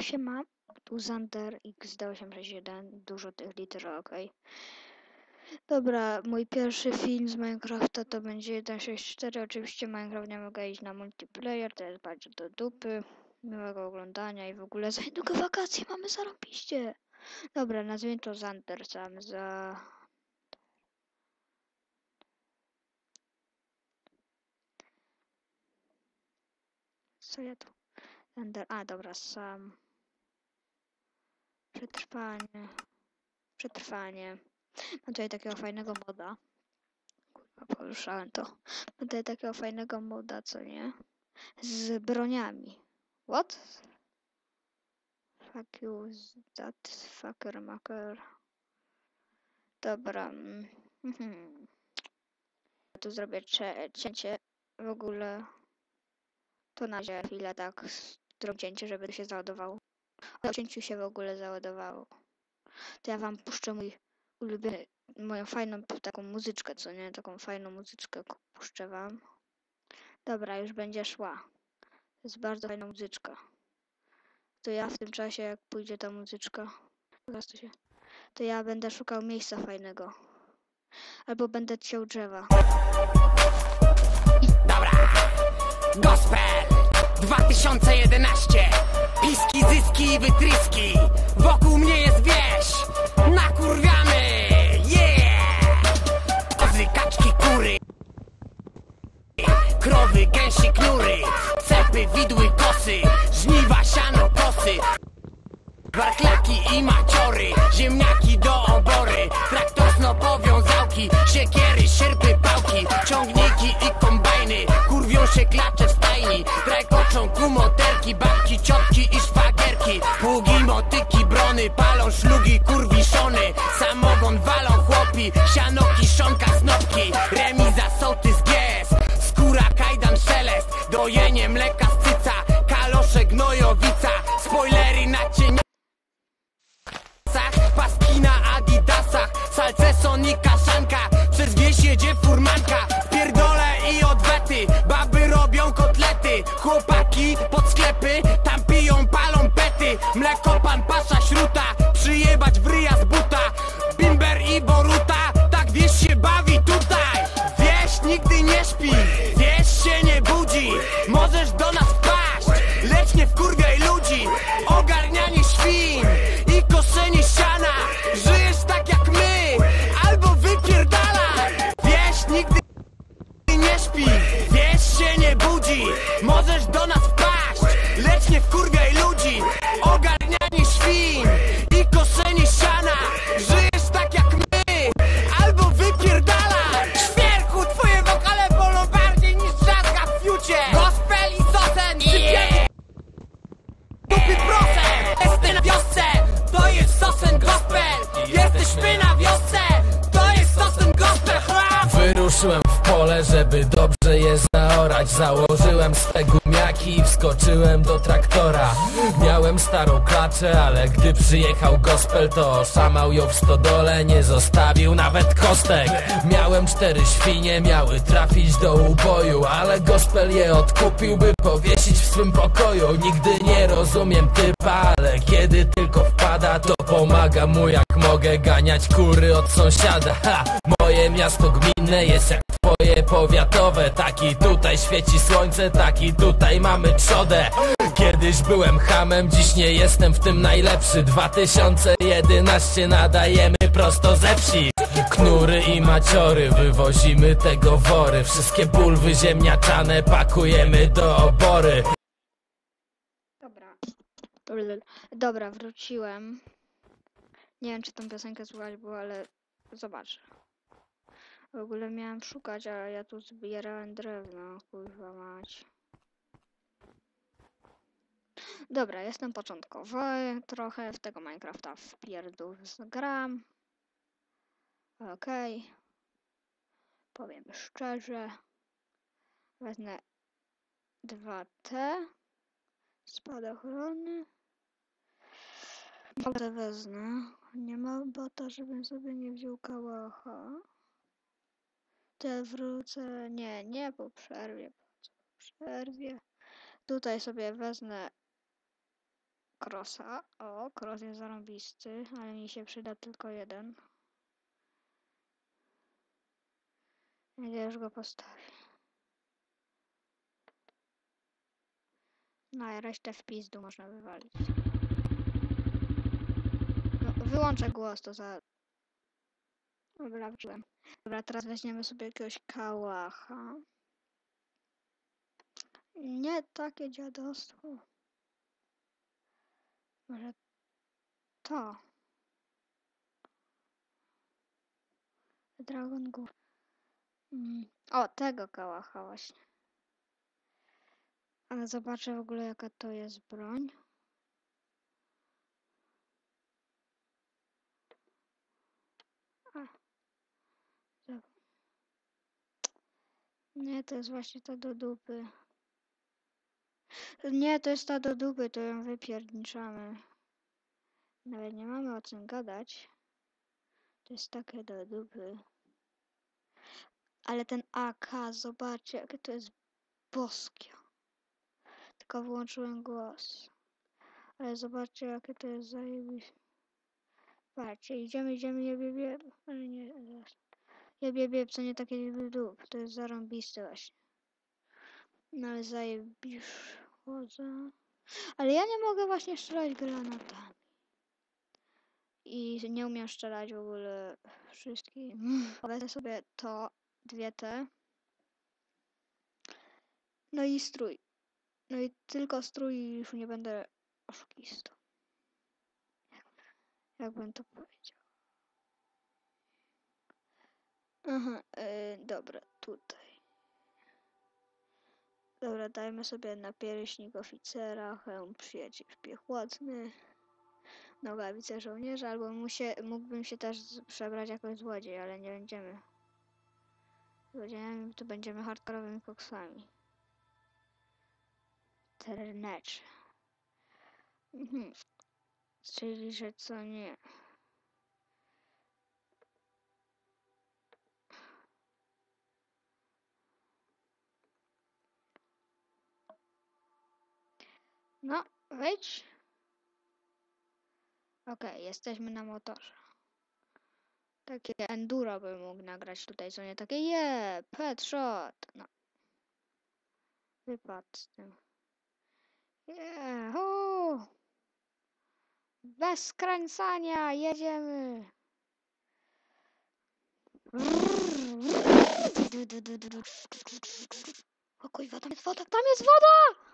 Siema, tu Zander X861, dużo tych liter, okej. Dobra, mój pierwszy film z Minecrafta to będzie 1.6.4, oczywiście Minecraft nie mogę iść na multiplayer, to jest bardzo do dupy. Miłego oglądania i w ogóle za niedługo wakacje mamy zarąbiście. Dobra, nazwijmy to Zander sam za... Co ja tu? Zander, a dobra, sam... Przetrwanie. Przetrwanie. Mam tutaj takiego fajnego moda. Kurwa, poruszałem to. Mam tutaj takiego fajnego moda, co nie? Z broniami. What? Fuck you, that fucker maker. Dobra. mm, mhm. Tu zrobię cięcie. W ogóle to na chwilę tak zrobię cięcie, żeby się załadowało. O cięciu się w ogóle załadowało. To ja wam puszczę mój ulubiony, moją fajną taką muzyczkę, co nie? Taką fajną muzyczkę puszczę wam. Dobra, już będzie szła. To jest bardzo fajna muzyczka. To ja w tym czasie, jak pójdzie ta muzyczka, to się, to ja będę szukał miejsca fajnego. Albo będę ciął drzewa. Dobra, gospel 2011 Piski, zyski i wytryski. Wokół mnie jest wieś. Nakurwiamy, yeah. Kozy, kaczki, kury. Krowy, gęsi, knury. Cepy, widły, kosy. Żniwa, siano, kosy. Warchlaki i maciory, ziemniaki do obory. Traktor, powiązałki, siekiery, sierpy, Trajkoczą kumoterki, babki, ciotki i szwagierki. Pługi, motyki, brony, palą szlugi, kurwiszony Samogon walą chłopi, siano, kiszonka, snopki. Remiza, sołtys, gies, skóra, kajdan, szelest. Dojenie mleka z cyca, kalosze, gnojowica. Spoilery na cienie paski na adidasach. Salce Sonika Szanka, przez wieś jedzie furmanka. Pierdole i odwety, kotlety Chłopaki pod sklepy, tam piją, palą Założyłem swe gumiaki i wskoczyłem do traktora. Miałem starą klaczę, ale gdy przyjechał gospel To oszamał ją w stodole, nie zostawił nawet kostek. Miałem cztery świnie, miały trafić do uboju Ale gospel je odkupił, by powiesić w swym pokoju. Nigdy nie rozumiem typa, ale kiedy tylko wpada To pomaga mu jak mogę ganiać kury od sąsiada. Ha, Moje miasto gminne jest jak twoje powiatowe. Taki tutaj świeci słońce, taki tutaj mamy trzodę. Kiedyś byłem hamem, dziś nie jestem w tym najlepszy. 2011 nadajemy prosto ze wsi. Knury i maciory, wywozimy tego wory. Wszystkie bulwy ziemniaczane pakujemy do obory. Dobra, wróciłem. Nie wiem, czy tą piosenkę słuchać było, ale zobaczę. W ogóle miałem szukać, ale ja tu zbierałem drewno, kurwa mać. Dobra, jestem początkowy, trochę w tego Minecrafta wpierdol gram. Okej. Powiem szczerze. Wezmę 2T. Spadochrony. Botę wezmę. Nie ma bota, żebym sobie nie wziął kałacha. Te wrócę. Nie, nie po przerwie. Po przerwie? Tutaj sobie wezmę krosa. O, kros jest zarąbisty, ale mi się przyda tylko jeden. Ja już go postawię. No i resztę w pizdu można wywalić. Wyłączę głos, to za... Dobra, wróciłem. Dobra, teraz weźmiemy sobie jakiegoś kałacha. Nie takie dziadostwo. Może to. Dragon Gór. Mm. O, tego kałacha właśnie. Ale zobaczę w ogóle jaka to jest broń. A. Dobra. Nie, to jest właśnie ta do dupy. Nie, to jest ta do dupy, to ją wypierniczamy. Nawet nie mamy o czym gadać. To jest takie do dupy. Ale ten AK, zobaczcie, jakie to jest boskie. Tylko wyłączyłem głos. Ale zobaczcie, jakie to jest zajebiste. Patrzcie, idziemy, idziemy, jebie, bieb. Ale nie, zaraz. Jebie, bieb, co nie takie dup. To jest zarąbiste właśnie. No ale zajebisz. Chodzę. Ale ja nie mogę właśnie strzelać granatami. I nie umiem strzelać w ogóle wszystkim. Wezmę sobie to, dwie te. No i strój. No i tylko strój już nie będę oszukistą. Jakbym to powiedział. Aha, yy, dobra, tutaj. Dobra, dajmy sobie napierśnik oficera, hełm przyjaciel piechotny, nogawice żołnierza, albo mu się, mógłbym się też przebrać jako złodziej, ale nie będziemy. Złodziejami to będziemy hardkorowymi koksami. Ternecz. Mhm. Czyli, że co nie. No, wejdź. Okej, jesteśmy na motorze. Takie enduro bym mógł nagrać tutaj, co nie takie je, pet shot. No. Wypadł z tym. Jehu! Bez skręcania, jedziemy. O kurwa, tam jest woda, tam jest woda!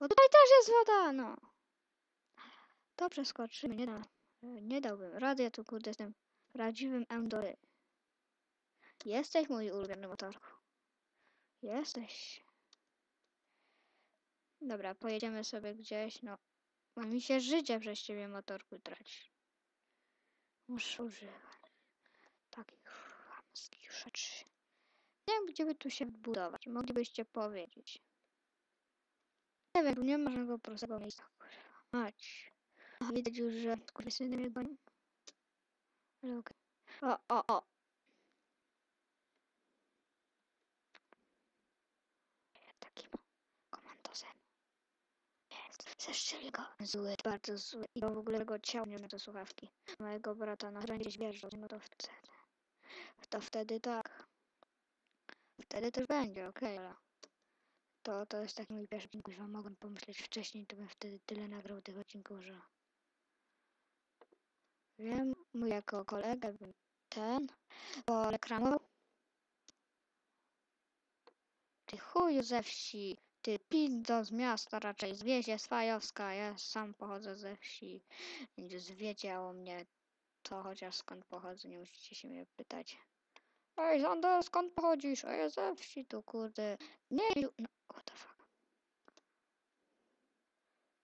Bo tutaj też jest woda, no. To przeskoczymy, nie da. Nie dałbym rady, ja tu kurde jestem prawdziwym endory. Jesteś mój ulubiony motorku. Jesteś. Dobra, pojedziemy sobie gdzieś, no. Bo mi się życie przez ciebie motorku traci. Muszę używać takich chamskich rzeczy. Nie wiem, gdzie by tu się budować. Moglibyście powiedzieć. Nie wiem, nie ma żadnego prostego miejsca. kurwa. Mać. Widać już, że kurwysyny mnie gonią. Ale okej. O, o, o. Takim komandosem. Jest. Zeszczyli go. Zły, bardzo zły. I w ogóle go ciał nie to słuchawki. Mojego brata na granicie zwierzę. No to wtedy. To wtedy tak. Wtedy też będzie, okej, ale... To, to jest taki mój pierwszy odcinek, kuźwa, mogłem pomyśleć wcześniej, to bym wtedy tyle nagrał tych odcinków, że... Wiem, mój jako kolega bym ten poreklamował. Ty chuju ze wsi, ty pizdo z miasta, raczej z wiezie Swajowska, ja sam pochodzę ze wsi, więc wiecie o mnie to chociaż skąd pochodzę, nie musicie się mnie pytać. Ej, Zander, skąd pochodzisz? Ej, ze wsi tu, kurde. Nie, no, what the fuck.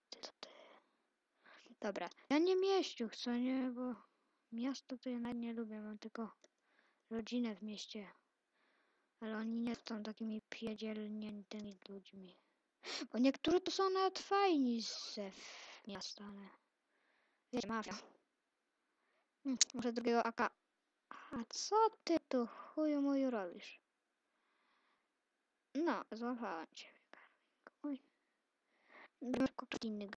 Ty to ty. Dobra, ja nie mieściu chcę, nie, bo miasto to ja nawet nie lubię, mam tylko rodzinę w mieście. Ale oni nie są takimi pierdzielniętymi ludźmi. Bo niektórzy to są nawet fajni w- miasta, ale... Wiecie, mafia. Hmm, muszę drugiego AK. A co ty tu chuju moju robisz? No, złapałem cię. Oj. Inny